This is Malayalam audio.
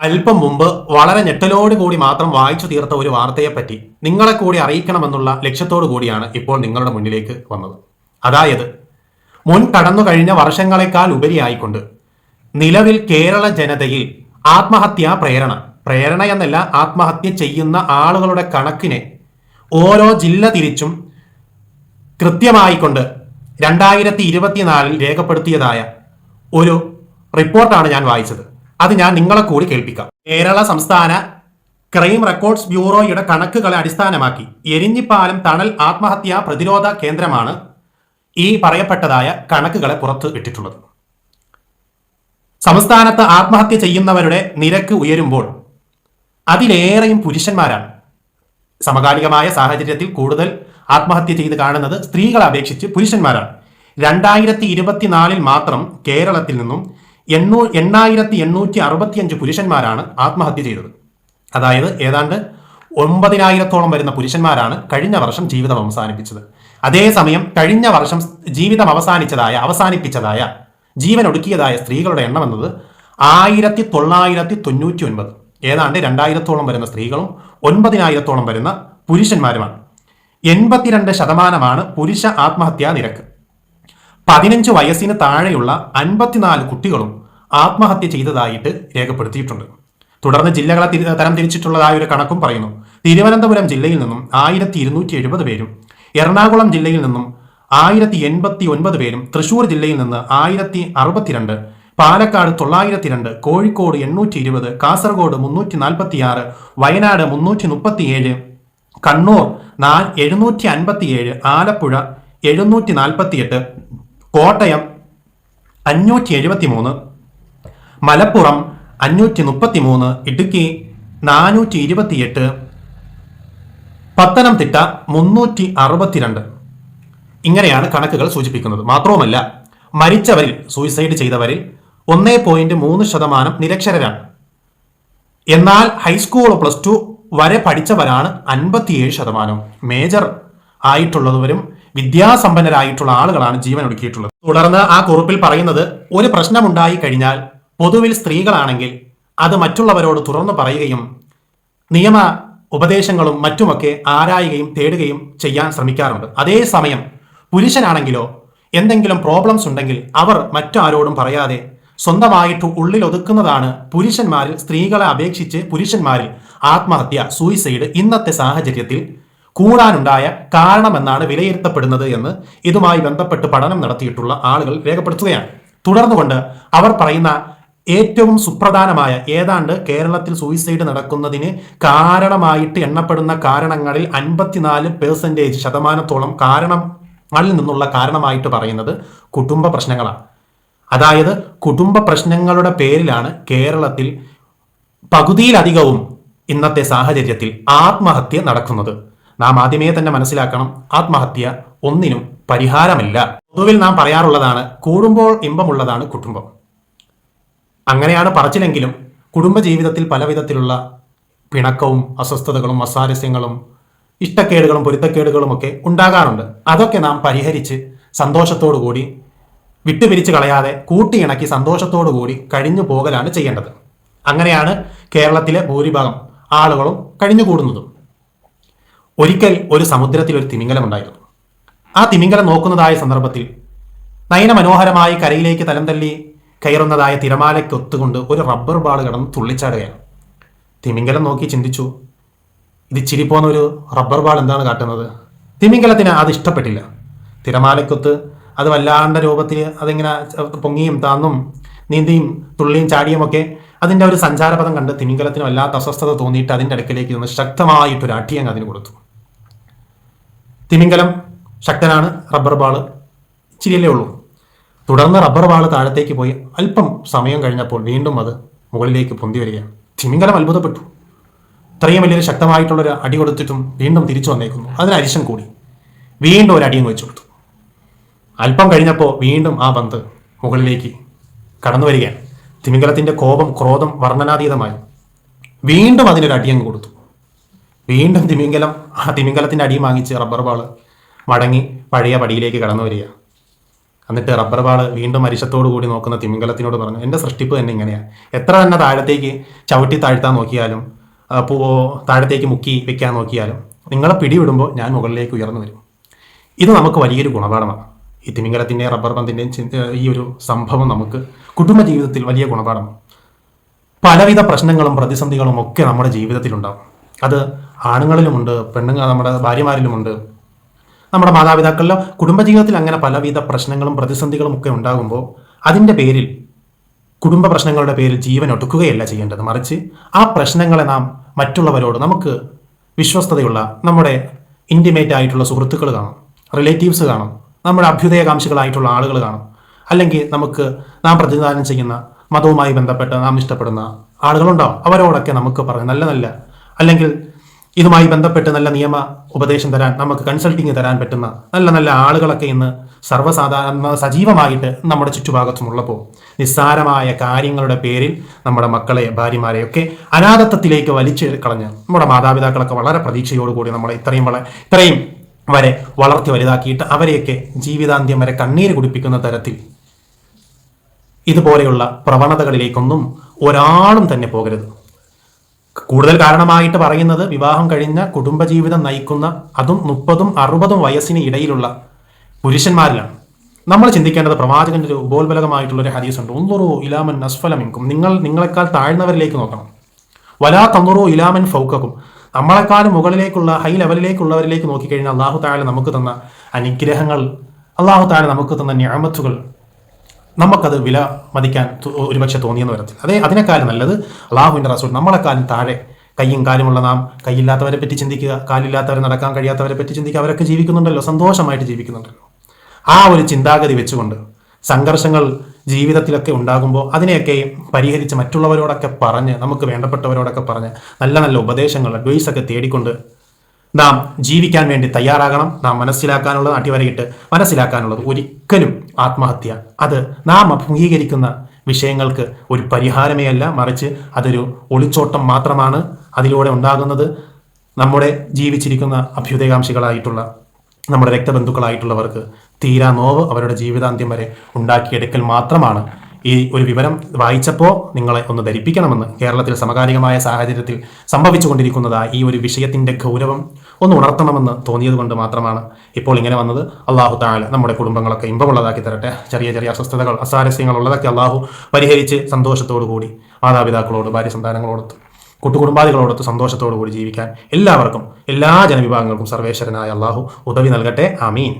അല്പം മുമ്പ് വളരെ ഞെട്ടലോട് കൂടി മാത്രം വായിച്ചു തീർത്ത ഒരു വാർത്തയെപ്പറ്റി നിങ്ങളെ കൂടി അറിയിക്കണമെന്നുള്ള ലക്ഷ്യത്തോടു കൂടിയാണ് ഇപ്പോൾ നിങ്ങളുടെ മുന്നിലേക്ക് വന്നത്. അതായത് മുൻ കടന്നു കഴിഞ്ഞ വർഷങ്ങളെക്കാൾ ഉപരിയായിക്കൊണ്ട് നിലവിൽ കേരള ജനതയിൽ ആത്മഹത്യാ പ്രേരണ പ്രേരണ എന്നല്ല ആത്മഹത്യ ചെയ്യുന്ന ആളുകളുടെ കണക്കിനെ ഓരോ ജില്ല തിരിച്ചും കൃത്യമായിക്കൊണ്ട് രണ്ടായിരത്തി ഇരുപത്തിനാലിൽ രേഖപ്പെടുത്തിയതായ ഒരു റിപ്പോർട്ടാണ് ഞാൻ വായിച്ചത്. അത് ഞാൻ നിങ്ങളെ കൂടി കേൾപ്പിക്കാം. കേരള സംസ്ഥാന ക്രൈം റെക്കോർഡ്സ് ബ്യൂറോയുടെ കണക്കുകളെ അടിസ്ഥാനമാക്കി എരിഞ്ഞിപ്പാലം തണൽ ആത്മഹത്യാ പ്രതിരോധ കേന്ദ്രമാണ് ഈ പറയപ്പെട്ടതായ കണക്കുകളെ പുറത്ത് ഇട്ടിട്ടുള്ളത്. സംസ്ഥാനത്ത് ആത്മഹത്യ ചെയ്യുന്നവരുടെ നിരക്ക് ഉയരുമ്പോൾ അതിലേറെയും പുരുഷന്മാരാണ്. സമകാലികമായ സാഹചര്യത്തിൽ കൂടുതൽ ആത്മഹത്യ ചെയ്ത് കാണുന്നത് സ്ത്രീകളെ അപേക്ഷിച്ച് പുരുഷന്മാരാണ്. രണ്ടായിരത്തി ഇരുപത്തിനാലിൽ മാത്രം കേരളത്തിൽ നിന്നും എണ്ണൂ എണ്ണായിരത്തി എണ്ണൂറ്റി അറുപത്തിയഞ്ച് പുരുഷന്മാരാണ് ആത്മഹത്യ ചെയ്തത്. അതായത് ഏതാണ്ട് ഒമ്പതിനായിരത്തോളം വരുന്ന പുരുഷന്മാരാണ് കഴിഞ്ഞ വർഷം ജീവിതം അവസാനിപ്പിച്ചത്. അതേസമയം കഴിഞ്ഞ വർഷം ജീവിതം അവസാനിച്ചതായ അവസാനിപ്പിച്ചതായ ജീവൻ ഒടുക്കിയതായ സ്ത്രീകളുടെ എണ്ണം എന്നത് ആയിരത്തി തൊള്ളായിരത്തി തൊണ്ണൂറ്റി ഒൻപത് ഏതാണ്ട് രണ്ടായിരത്തോളം വരുന്ന സ്ത്രീകളും ഒൻപതിനായിരത്തോളം വരുന്ന പുരുഷന്മാരുമാണ്. എൺപത്തിരണ്ട് ശതമാനമാണ് പുരുഷ ആത്മഹത്യാ നിരക്ക്. പതിനഞ്ച് വയസ്സിന് താഴെയുള്ള അൻപത്തിനാല് കുട്ടികളും ആത്മഹത്യ ചെയ്തതായിട്ട് രേഖപ്പെടുത്തിയിട്ടുണ്ട്. തുടർന്ന് ജില്ലകളെ തരം തിരിച്ചിട്ടുള്ളതായ ഒരു കണക്കും പറയുന്നു. തിരുവനന്തപുരം ജില്ലയിൽ നിന്നും ആയിരത്തി ഇരുന്നൂറ്റി എഴുപത് പേരും എറണാകുളം ജില്ലയിൽ നിന്നും ആയിരത്തി എൺപത്തി ഒൻപത് പേരും തൃശൂർ ജില്ലയിൽ നിന്ന് ആയിരത്തി അറുപത്തിരണ്ട് പാലക്കാട് തൊള്ളായിരത്തി രണ്ട് കോഴിക്കോട് എണ്ണൂറ്റി ഇരുപത് കാസർഗോഡ് മുന്നൂറ്റി നാൽപ്പത്തി ആറ് വയനാട് മുന്നൂറ്റി മുപ്പത്തിയേഴ് കണ്ണൂർ നാ എഴുന്നൂറ്റി അൻപത്തിയേഴ് ആലപ്പുഴ എഴുന്നൂറ്റി നാൽപ്പത്തിയെട്ട് കോട്ടയം അഞ്ഞൂറ്റി എഴുപത്തി മൂന്ന് മലപ്പുറം അഞ്ഞൂറ്റി മുപ്പത്തി മൂന്ന് ഇടുക്കി നാനൂറ്റി ഇരുപത്തിയെട്ട് പത്തനംതിട്ട മുന്നൂറ്റി അറുപത്തിരണ്ട് ഇങ്ങനെയാണ് കണക്കുകൾ സൂചിപ്പിക്കുന്നത്. മാത്രവുമല്ല മരിച്ചവരിൽ സൂയിസൈഡ് ചെയ്തവരിൽ ഒന്നേ പോയിന്റ് മൂന്ന് ശതമാനം നിരക്ഷരരാണ്. എന്നാൽ ഹൈസ്കൂൾ പ്ലസ് ടു വരെ പഠിച്ചവരാണ് അൻപത്തിയേഴ് ശതമാനം. മേജർ ആയിട്ടുള്ളവരും വിദ്യാസമ്പന്നരായിട്ടുള്ള ആളുകളാണ് ജീവൻ ഒടുക്കിയിട്ടുള്ളത് തുടർന്ന് ആ കുറിപ്പിൽ പറയുന്നത് ഒരു പ്രശ്നമുണ്ടായി കഴിഞ്ഞാൽ പൊതുവിൽ സ്ത്രീകളാണെങ്കിൽ അത് മറ്റുള്ളവരോട് തുറന്നു പറയുകയും നിയമ ഉപദേശങ്ങളും മറ്റുമൊക്കെ ആരായുകയും തേടുകയും ചെയ്യാൻ ശ്രമിക്കാറുണ്ട്. അതേസമയം പുരുഷനാണെങ്കിലോ എന്തെങ്കിലും പ്രോബ്ലംസ് ഉണ്ടെങ്കിൽ അവർ മറ്റാരോടും പറയാതെ സ്വന്തമായിട്ട് ഉള്ളിൽ ഒതുക്കുന്നതാണ് പുരുഷന്മാരിൽ സ്ത്രീകളെ അപേക്ഷിച്ച് പുരുഷന്മാരിൽ ആത്മഹത്യ സൂയിസൈഡ് ഇന്നത്തെ സാഹചര്യത്തിൽ കൂടാനുണ്ടായ കാരണമെന്നാണ് വിലയിരുത്തപ്പെടുന്നത് എന്ന് ഇതുമായി ബന്ധപ്പെട്ട് പഠനം നടത്തിയിട്ടുള്ള ആളുകൾ രേഖപ്പെടുത്തുകയാണ്. തുടർന്നുകൊണ്ട് അവർ പറയുന്ന ഏറ്റവും സുപ്രധാനമായ ഏതാണ്ട് കേരളത്തിൽ സൂയിസൈഡ് നടക്കുന്നതിന് കാരണമായിട്ട് എണ്ണപ്പെടുന്ന കാരണങ്ങളിൽ അൻപത്തിനാല് പേഴ്സന്റേജ് ശതമാനത്തോളം കാരണങ്ങളിൽ നിന്നുള്ള കാരണമായിട്ട് പറയുന്നത് കുടുംബ പ്രശ്നങ്ങളാണ്. അതായത് കുടുംബ പ്രശ്നങ്ങളുടെ പേരിലാണ് കേരളത്തിൽ പകുതിയിലധികവും ഇന്നത്തെ സാഹചര്യത്തിൽ ആത്മഹത്യ നടക്കുന്നത്. നാം ആദ്യമേ തന്നെ മനസ്സിലാക്കണം ആത്മഹത്യ ഒന്നിനും പരിഹാരമില്ല. പൊതുവിൽ നാം പറയാറുള്ളതാണ് കൂടുമ്പോൾ ഇമ്പമുള്ളതാണ് കുടുംബം. അങ്ങനെയാണ് പറച്ചിലെങ്കിലും കുടുംബജീവിതത്തിൽ പലവിധത്തിലുള്ള പിണക്കവും അസ്വസ്ഥതകളും അസ്വാരസ്യങ്ങളും ഇഷ്ടക്കേടുകളും പൊരുത്തക്കേടുകളും ഒക്കെ ഉണ്ടാകാറുണ്ട്. അതൊക്കെ നാം പരിഹരിച്ച് സന്തോഷത്തോടു കൂടി വിട്ടുപിരിച്ച് കളയാതെ കൂട്ടിയിണക്കി സന്തോഷത്തോടു കൂടി കഴിഞ്ഞു പോകലാണ് ചെയ്യേണ്ടത്. അങ്ങനെയാണ് കേരളത്തിലെ ഭൂരിഭാഗം ആളുകളും കഴിഞ്ഞുകൂടുന്നതും. ഒരിക്കൽ ഒരു സമുദ്രത്തിൽ ഒരു തിമിംഗലം ഉണ്ടായിരുന്നു. ആ തിമിംഗലം നോക്കുന്നതായ സന്ദർഭത്തിൽ നയനമനോഹരമായി കരയിലേക്ക് തലം തല്ലി കയറുന്നതായ തിരമാലയ്ക്ക് ഒത്തുകൊണ്ട് ഒരു റബ്ബർ ബാൾ കിടന്ന് തുള്ളിച്ചാടുകയാണ്. തിമിംഗലം നോക്കി ചിന്തിച്ചു ഇത് ചിരിപ്പോന്ന ഒരു റബ്ബർ ബാൾ എന്താണ് കാട്ടുന്നത്? തിമിംഗലത്തിന് അത് ഇഷ്ടപ്പെട്ടില്ല. തിരമാലയ്ക്കൊത്ത് അത് വല്ലാണ്ട രൂപത്തിൽ അതിങ്ങനെ പൊങ്ങിയും താന്നും നീന്തിയും തുള്ളിയും ചാടിയും ഒക്കെ അതിന്റെ ഒരു സഞ്ചാരപഥം കണ്ട് തിമിംഗലത്തിന് വല്ലാത്ത അസ്വസ്ഥത തോന്നിയിട്ട് അതിന്റെ അടുക്കിലേക്ക് നിന്ന് ശക്തമായിട്ടൊരു അടിയങ്ങ് അതിന് കൊടുത്തു. തിമിംഗലം ശക്തനാണ് റബ്ബർ ബാൾ ഇച്ചിരിയല്ലേ ഉള്ളൂ. തുടർന്ന് റബ്ബർ ബാൾ താഴത്തേക്ക് പോയി അല്പം സമയം കഴിഞ്ഞപ്പോൾ വീണ്ടും അത് മുകളിലേക്ക് പൊന്തി വരികയാണ്. തിമിംഗലം അത്ഭുതപ്പെട്ടു. ഇത്രയും വലിയൊരു ശക്തമായിട്ടുള്ളൊരു അടി കൊടുത്തിട്ടും വീണ്ടും തിരിച്ചു വന്നേക്കുന്നു. അതിന് അരിശം കൂടി. വീണ്ടും ഒരു അടിയും വെച്ചു കൊടുത്തു. അല്പം കഴിഞ്ഞപ്പോൾ വീണ്ടും ആ പന്ത് മുകളിലേക്ക് കടന്നു വരികയാണ്. തിമിംഗലത്തിന്റെ കോപം ക്രോധം വർണനാതീതമായി. വീണ്ടും അതിനൊരു അടിയങ്ങ് കൊടുത്തു. വീണ്ടും തിമിംഗലം ആ തിമിംഗലത്തിന്റെ അടിയും വാങ്ങിച്ച് റബ്ബർ ബാൾ മടങ്ങി പഴയ പടിയിലേക്ക് കടന്നു വരിക. എന്നിട്ട് റബ്ബർ ബാൾ വീണ്ടും മരിശത്തോടു കൂടി നോക്കുന്ന തിമിംഗലത്തിനോട് പറഞ്ഞു എന്റെ സൃഷ്ടിപ്പ് തന്നെ ഇങ്ങനെയാണ് എത്ര തന്നെ താഴത്തേക്ക് ചവിട്ടി താഴ്ത്താൻ നോക്കിയാലും പോ താഴത്തേക്ക് മുക്കി വെക്കാൻ നോക്കിയാലും നിങ്ങളെ പിടിവിടുമ്പോൾ ഞാൻ മുകളിലേക്ക് ഉയർന്നു വരും. ഇത് നമുക്ക് വലിയൊരു ഗുണപാഠമാണ്. ഈ തിമിംഗലത്തിന്റെയും റബ്ബർ പന്തിന്റെയും ചിന്ത- ഈ ഒരു സംഭവം നമുക്ക് കുടുംബ ജീവിതത്തിൽ വലിയ ഗുണപാഠമാണ്. പലവിധ പ്രശ്നങ്ങളും പ്രതിസന്ധികളും ഒക്കെ നമ്മുടെ ജീവിതത്തിലുണ്ടാവും. അത് ആണുങ്ങളിലുമുണ്ട് പെണ്ണുങ്ങൾ നമ്മുടെ ഭാര്യമാരിലുമുണ്ട്. നമ്മുടെ മാതാപിതാക്കളിലോ കുടുംബജീവിതത്തിൽ അങ്ങനെ പലവിധ പ്രശ്നങ്ങളും പ്രതിസന്ധികളും ഒക്കെ ഉണ്ടാകുമ്പോൾ അതിന്റെ പേരിൽ കുടുംബ പ്രശ്നങ്ങളുടെ പേരിൽ ജീവൻ ഒടുക്കുകയല്ല ചെയ്യേണ്ടത്. മറിച്ച് ആ പ്രശ്നങ്ങളെ നാം മറ്റുള്ളവരോട് നമുക്ക് വിശ്വസ്തതയുള്ള നമ്മുടെ ഇന്റിമേറ്റ് ആയിട്ടുള്ള സുഹൃത്തുക്കൾ കാണും റിലേറ്റീവ്സ് കാണും നമ്മുടെ അഭ്യുദയകാംക്ഷികളായിട്ടുള്ള ആളുകൾ കാണും. അല്ലെങ്കിൽ നമുക്ക് നാം പ്രതിനിധാനം ചെയ്യുന്ന മതവുമായി ബന്ധപ്പെട്ട് നാം ഇഷ്ടപ്പെടുന്ന ആളുകളുണ്ടാവും. അവരോടൊക്കെ നമുക്ക് പറഞ്ഞ് നല്ല നല്ല അല്ലെങ്കിൽ ഇതുമായി ബന്ധപ്പെട്ട് നല്ല നിയമ ഉപദേശം തരാൻ നമുക്ക് കൺസൾട്ടിങ് തരാൻ പറ്റുന്ന നല്ല നല്ല ആളുകളൊക്കെ ഇന്ന് സർവസാധാരണ സജീവമായിട്ട് നമ്മുടെ ചുറ്റുഭാഗത്തുമുള്ളപ്പോൾ നിസ്സാരമായ കാര്യങ്ങളുടെ പേരിൽ നമ്മുടെ മക്കളെ ഭാര്യമാരെയൊക്കെ അനാഥത്വത്തിലേക്ക് വലിച്ചു കളഞ്ഞ് നമ്മുടെ മാതാപിതാക്കളൊക്കെ വളരെ പ്രതീക്ഷയോടുകൂടി നമ്മളെ ഇത്രയും വളരെ ഇത്രയും വരെ വളർത്തി വലുതാക്കിയിട്ട് അവരെയൊക്കെ ജീവിതാന്ത്യം വരെ കണ്ണീര് കുടിപ്പിക്കുന്ന തരത്തിൽ ഇതുപോലെയുള്ള പ്രവണതകളിലേക്കൊന്നും ഒരാളും തന്നെ പോകരുത്. കൂടുതൽ കാരണമായിട്ട് പറയുന്നത് വിവാഹം കഴിഞ്ഞ കുടുംബജീവിതം നയിക്കുന്ന അതും മുപ്പതും അറുപതും വയസ്സിന് ഇടയിലുള്ള പുരുഷന്മാരിലാണ്. നമ്മൾ ചിന്തിക്കേണ്ടത് പ്രവാചകന്റെ ഒരു ഉപോത്ബലകമായിട്ടുള്ള ഒരു ഹദീസ് ഉണ്ട്. ഉന്നുറു ഇലാമൻ അസ്ഫലമിങ്കും നിങ്ങൾ നിങ്ങളെക്കാൾ താഴ്ന്നവരിലേക്ക് നോക്കണം. വലാ തന്നുറു ഇലാമൻ ഫൗക്കക്കും നമ്മളെക്കാളും മുകളിലേക്കുള്ള ഹൈ ലെവലിലേക്കുള്ളവരിലേക്ക് നോക്കിക്കഴിഞ്ഞാൽ അള്ളാഹു താഴെ നമുക്ക് തന്ന അനുഗ്രഹങ്ങൾ അള്ളാഹു താഴെ നമുക്ക് തന്ന ഞാമത്തുകൾ നമുക്കത് വില മതിക്കാൻ ഒരുപക്ഷെ തോന്നിയെന്ന് വരത്തില്ല. അതെ അതിനേക്കാളും നല്ലത് അള്ളാഹുവിന്റെ റസൂൽ നമ്മളെക്കാളും താഴെ കയ്യും കാലുമുള്ള നാം കൈയില്ലാത്തവരെ പറ്റി ചിന്തിക്കുക കാലില്ലാത്തവരെ നടക്കാൻ കഴിയാത്തവരെ പറ്റി ചിന്തിക്കുക അവരൊക്കെ ജീവിക്കുന്നുണ്ടല്ലോ സന്തോഷമായിട്ട് ജീവിക്കുന്നുണ്ടല്ലോ. ആ ഒരു ചിന്താഗതി വെച്ചുകൊണ്ട് സംഘർഷങ്ങൾ ജീവിതത്തിലൊക്കെ ഉണ്ടാകുമ്പോൾ അതിനെയൊക്കെ പരിഹരിച്ച് മറ്റുള്ളവരോടൊക്കെ പറഞ്ഞ് നമുക്ക് വേണ്ടപ്പെട്ടവരോടൊക്കെ പറഞ്ഞ് നല്ല നല്ല ഉപദേശങ്ങൾ അഡ്വൈസൊക്കെ തേടിക്കൊണ്ട് നാം ജീവിക്കാൻ വേണ്ടി തയ്യാറാകണം നാം മനസ്സിലാക്കാനുള്ളത് അടിവരയിട്ട് മനസ്സിലാക്കാനുള്ളത് ഒരിക്കലും ആത്മഹത്യ. അത് നാം അഭിമുഖീകരിക്കുന്ന വിഷയങ്ങൾക്ക് ഒരു പരിഹാരമേ അല്ല മറിച്ച് അതൊരു ഒളിച്ചോട്ടം മാത്രമാണ് അതിലൂടെ ഉണ്ടാകുന്നത്. നമ്മുടെ ജീവിച്ചിരിക്കുന്ന അഭ്യുദയകാംക്ഷികളായിട്ടുള്ള നമ്മുടെ രക്തബന്ധുക്കളായിട്ടുള്ളവർക്ക് തീരാ നോവ് അവരുടെ ജീവിതാന്ത്യം വരെ ഉണ്ടാക്കിയെടുക്കൽ മാത്രമാണ് ഈ ഒരു വിവരം വായിച്ചപ്പോൾ നിങ്ങളെ ഒന്ന് ധരിപ്പിക്കണമെന്ന് കേരളത്തിൽ സമകാലികമായ സാഹചര്യത്തിൽ സംഭവിച്ചുകൊണ്ടിരിക്കുന്നതായ ഈ ഒരു വിഷയത്തിന്റെ ഗൗരവം ഒന്ന് ഉണർത്തണമെന്ന് തോന്നിയത് കൊണ്ട് മാത്രമാണ് ഇപ്പോൾ ഇങ്ങനെ വന്നത്. അള്ളാഹു താഴെ നമ്മുടെ കുടുംബങ്ങളൊക്കെ ഇമ്പമുള്ളതാക്കി തരട്ടെ. ചെറിയ ചെറിയ അസ്വസ്ഥതകൾ അസാരസ്യങ്ങൾ ഉള്ളതൊക്കെ അള്ളാഹു പരിഹരിച്ച് സന്തോഷത്തോടു കൂടി മാതാപിതാക്കളോട് ഭാര്യ സന്താനങ്ങളോടൊത്ത് കൂട്ടുകുടുംബാദികളോടൊത്ത് സന്തോഷത്തോടു കൂടി ജീവിക്കാൻ എല്ലാവർക്കും എല്ലാ ജനവിഭാഗങ്ങൾക്കും സർവേശ്വരനായ അള്ളാഹു ഉദവി നൽകട്ടെ. ആമീൻ.